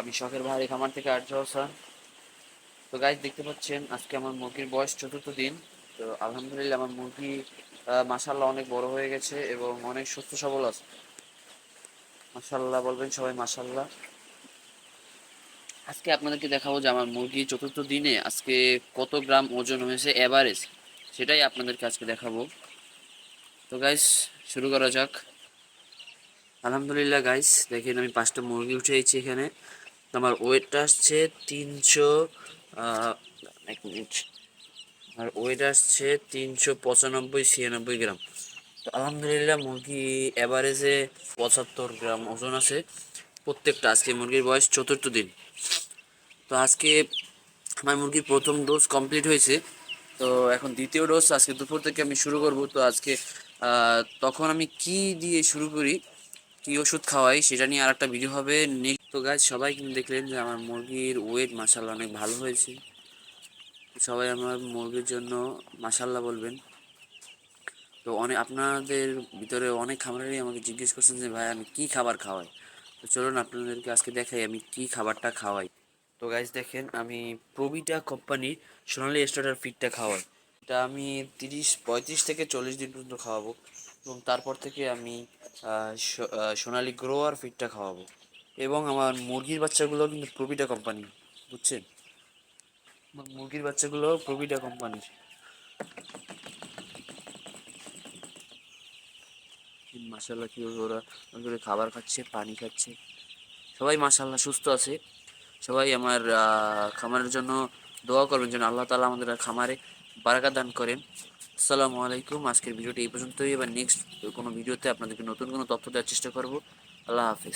আমি শখের ভাই খামার থেকে আর্য হোসেন তো গাইজ দেখতে পাচ্ছেন, আজকে আমার মুরগির বয়স চতুর্থ দিন। তো আলহামদুলিল্লাহ আমার মুরগি মাসাল্লাহ অনেক বড় হয়ে গেছে এবং অনেক সুস্থ সবল আছে। মাসাল্লাহ বলবেন সবাই মাসাল্লাহ আজকে আপনাদেরকে দেখাবো যে আমার মুরগি চতুর্থ দিনে আজকে কত গ্রাম ওজন হয়েছে এভারেজ সেটাই আপনাদেরকে আজকে দেখাবো। তো গাইস শুরু করা যাক। আলহামদুলিল্লাহ গাইস দেখেন আমি পাঁচটা মুরগি উঠেছি এখানে। আমার ওয়েটটা আসছে তিনশো এক মিনিট আর ওয়েট আসছে তিনশো পঁচানব্বই, ছিয়ানব্বই গ্রাম। তো আলহামদুলিল্লাহ মুরগি অ্যাভারেজে পঁচাত্তর গ্রাম ওজন আছে। প্রত্যেকটা আজকে মুরগির বয়স চতুর্থ দিন। তো আজকে আমার মুরগির প্রথম ডোজ কমপ্লিট হয়েছে। তো এখন দ্বিতীয় ডোজ আজকে দুপুর থেকে আমি শুরু করব। তো আজকে তখন আমি কি দিয়ে শুরু করি? কি ওষুধ খাওয়াই সেটা নিয়ে আর একটা ভিডিও হবে। নেক্সট তো গাছ সবাই কিন্তু দেখলেন যে আমার মুরগির ওয়েট মাসাল্লাহ অনেক ভালো হয়েছে। সবাই আমার মুরগির জন্য মাসাল্লাহ বলবেন। তো অনেক আপনাদের ভিতরে অনেক খামারেরই আমাকে জিজ্ঞেস করছেন যে, ভাই, আমি কি খাবার খাওয়াই? তো চলুন আপনাদেরকে আজকে দেখাই আমি কি খাবারটা খাওয়াই। তো গাইজ দেখেন, আমি প্রবিটা কোম্পানির সোনালি স্টার্টার ফিডটা খাওয়াই। এটা আমি তিরিশ, পঁয়ত্রিশ থেকে চল্লিশ দিন পর্যন্ত খাওয়াবো। এবং তারপর থেকে আমি সোনালি গ্রোয়ার ফিডটা খাওয়াবো। এবং আমার মুরগির বাচ্চাগুলো কিন্তু প্রবিটা কোম্পানি বুঝছেন? মুরগির বাচ্চাগুলো প্রবিটা কোম্পানির মাসাল্লাহ কি বলব, ওরা করে খাবার খাচ্ছে পানি খাচ্ছে। সবাই মাসাল্লাহ সুস্থ আছে। সবাই আমার খামারের জন্য দোয়া করবেন যেন আল্লাহ তালা আমাদের খামারে বারাকা দান করেন। আসসালামু আলাইকুম। আজকের ভিডিওটি এই পর্যন্তই। এবার নেক্সট কোনো ভিডিওতে আপনাদেরকে নতুন কোনো তথ্য দেওয়ার চেষ্টা করব। আল্লাহ হাফিজ।